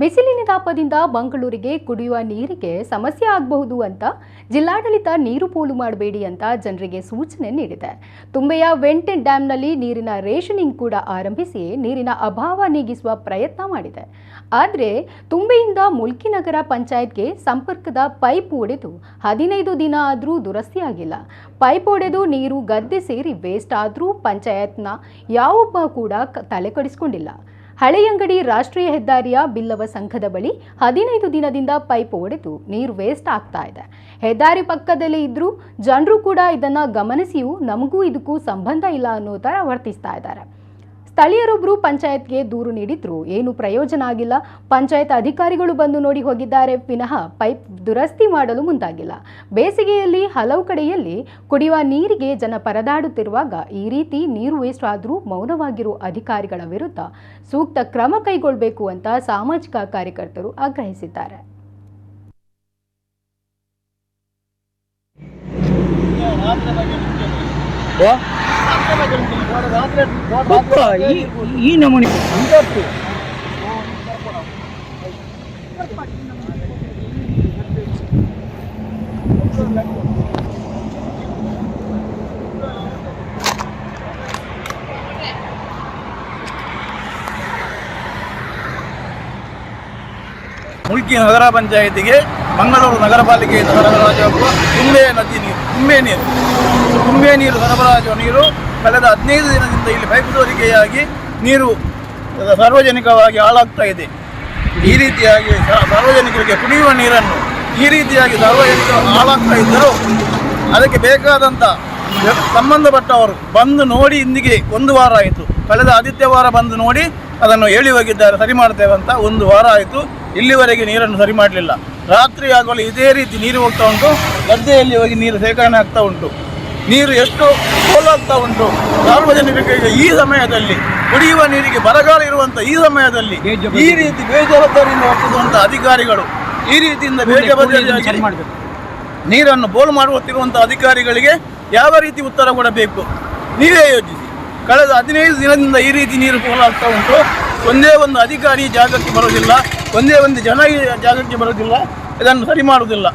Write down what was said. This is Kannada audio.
ಬಿಸಿಲಿನ ತಾಪದಿಂದ ಮಂಗಳೂರಿಗೆ ಕುಡಿಯುವ ನೀರಿಗೆ ಸಮಸ್ಯೆ ಆಗಬಹುದು ಅಂತ ಜಿಲ್ಲಾಡಳಿತ ನೀರು ಪೋಲು ಮಾಡಬೇಡಿ ಅಂತ ಜನರಿಗೆ ಸೂಚನೆ ನೀಡಿದೆ. ತುಂಬೆಯ ವೆಂಟೆನ್ ಡ್ಯಾಂನಲ್ಲಿ ನೀರಿನ ರೇಷನಿಂಗ್ ಕೂಡ ಆರಂಭಿಸಿ ನೀರಿನ ಅಭಾವ ನೀಗಿಸುವ ಪ್ರಯತ್ನ ಮಾಡಿದೆ. ಆದರೆ ತುಂಬೆಯಿಂದ ಮುಲ್ಕಿನಗರ ಪಂಚಾಯತ್ಗೆ ಸಂಪರ್ಕದ ಪೈಪ್ ಒಡೆದು ಹದಿನೈದು ದಿನ ಆದರೂ ದುರಸ್ತಿಯಾಗಿಲ್ಲ. ಪೈಪ್ ಒಡೆದು ನೀರು ಗದ್ದೆ ಸೇರಿ ವೇಸ್ಟ್ ಆದರೂ ಪಂಚಾಯತ್ನ ಯಾವೊಬ್ಬ ಕೂಡ ತಲೆಕಡಿಸಿಕೊಂಡಿಲ್ಲ. ತಲೆ ಕೆಡಿಸ್ಕೊಂಡಿಲ್ಲ ಹಳೆಯಂಗಡಿ ರಾಷ್ಟ್ರೀಯ ಹೆದ್ದಾರಿಯ ಬಿಲ್ಲವ ಸಂಘದ ಬಳಿ ಹದಿನೈದು ದಿನದಿಂದ ಪೈಪ್ ಒಡೆದು ನೀರು ವೇಸ್ಟ್ ಆಗ್ತಾ ಇದೆ. ಹೆದ್ದಾರಿ ಪಕ್ಕದಲ್ಲೇ ಇದ್ರೂ ಜನರು ಕೂಡ ಇದನ್ನ ಗಮನಿಸಿಯೂ ನಮಗೂ ಇದಕ್ಕೂ ಸಂಬಂಧ ಇಲ್ಲ ಅನ್ನೋ ಥರ ವರ್ತಿಸ್ತಾ ಇದ್ದಾರೆ. ಸ್ಥಳೀಯರೊಬ್ಬರು ಪಂಚಾಯತ್ಗೆ ದೂರು ನೀಡಿದ್ರು. ಏನು ಪ್ರಯೋಜನ ಆಗಿಲ್ಲ. ಪಂಚಾಯತ್ ಅಧಿಕಾರಿಗಳು ಬಂದು ನೋಡಿ ಹೋಗಿದ್ದಾರೆ. ವಿನಃ ಪೈಪ್ ದುರಸ್ತಿ ಮಾಡಲು ಮುಂದಾಗಿಲ್ಲ. ಬೇಸಿಗೆಯಲ್ಲಿ ಹಲವು ಕಡೆಯಲ್ಲಿ ಕುಡಿಯುವ ನೀರಿಗೆ ಜನ ಪರದಾಡುತ್ತಿರುವಾಗ ಈ ರೀತಿ ನೀರು ವೇಸ್ಟ್ ಆದರೂ ಮೌನವಾಗಿರುವ ಅಧಿಕಾರಿಗಳ ವಿರುದ್ಧ ಸೂಕ್ತ ಕ್ರಮ ಕೈಗೊಳ್ಳಬೇಕು ಅಂತ ಸಾಮಾಜಿಕ ಕಾರ್ಯಕರ್ತರು ಆಗ್ರಹಿಸಿದ್ದಾರೆ. ಈ ಮುಲ್ಕಿ ನಗರ ಪಂಚಾಯಿತಿಗೆ ಮಂಗಳೂರು ನಗರ ಪಾಲಿಕೆಯಿಂದ ಸರಬರಾಜಾಗುವ ತುಂಬೆ ನದಿ ನೀರು, ತುಂಬೆ ನೀರು. ತುಂಬೆ ನೀರು ಸರಬರಾಜು ನೀರು ಕಳೆದ ಹದಿನೈದು ದಿನದಿಂದ ಇಲ್ಲಿ ಪೈಪ್ ಸೋರಿಕೆಯಾಗಿ ನೀರು ಸಾರ್ವಜನಿಕವಾಗಿ ಹಾಳಾಗ್ತಾ ಇದೆ. ಈ ರೀತಿಯಾಗಿ ಸಾರ್ವಜನಿಕರಿಗೆ ಕುಡಿಯುವ ನೀರನ್ನು ಈ ರೀತಿಯಾಗಿ ಸಾರ್ವಜನಿಕ ಹಾಳಾಗ್ತಾ ಇದ್ದರೂ ಅದಕ್ಕೆ ಬೇಕಾದಂಥ ಸಂಬಂಧಪಟ್ಟವರು ಬಂದು ನೋಡಿ ಇಂದಿಗೆ ಒಂದು ವಾರ ಆಯಿತು. ಕಳೆದ ಆದಿತ್ಯವಾರ ಬಂದು ನೋಡಿ ಅದನ್ನು ಹೇಳಿ ಹೋಗಿದ್ದಾರೆ, ಸರಿ ಮಾಡ್ತೇವೆ ಅಂತ ಒಂದು ವಾರ ಆಯಿತು. ಇಲ್ಲಿವರೆಗೆ ನೀರನ್ನು ಸರಿ ಮಾಡಲಿಲ್ಲ. ರಾತ್ರಿ ಆಗಲು ಇದೇ ರೀತಿ ನೀರು ಹೋಗ್ತಾ ಉಂಟು. ಗದ್ದೆಯಲ್ಲಿ ಹೋಗಿ ನೀರು ಶೇಖರಣೆ ಆಗ್ತಾ ಉಂಟು. ನೀರು ಎಷ್ಟು ಪೋಲಾಗ್ತಾ ಉಂಟು ಸಾರ್ವಜನಿಕರಿಗೆ ಈ ಸಮಯದಲ್ಲಿ ಕುಡಿಯುವ ನೀರಿಗೆ ಬರಗಾಲ ಇರುವಂತ ಈ ಸಮಯದಲ್ಲಿ ಈ ರೀತಿ ಬೇಜವಾಬ್ದಾರಿಯಿಂದ ವರ್ತಿಸುವಂತ ಅಧಿಕಾರಿಗಳು ಈ ರೀತಿಯಿಂದ ಬೇಜವಾಬ್ದಾರಿಯಾಗಿ ನೀರನ್ನು ಬೋಲ್ ಮಾಡುತ್ತಿರುವಂಥ ಅಧಿಕಾರಿಗಳಿಗೆ ಯಾವ ರೀತಿ ಉತ್ತರ ಕೊಡಬೇಕು? ನೀವೇ ಯೋಚಿಸಿ. ಕಳೆದ ಹದಿನೈದು ದಿನದಿಂದ ಈ ರೀತಿ ನೀರು ಪೋಲಾಗ್ತಾ ಉಂಟು. ಒಂದೇ ಒಂದು ಅಧಿಕಾರಿ ಜಾಗಕ್ಕೆ ಬರೋದಿಲ್ಲ ಒಂದೇ ಒಂದು ಜನ ಜಾಗಕ್ಕೆ ಬರೋದಿಲ್ಲ ಇದನ್ನು ಸರಿ ಮಾಡುವುದಿಲ್ಲ.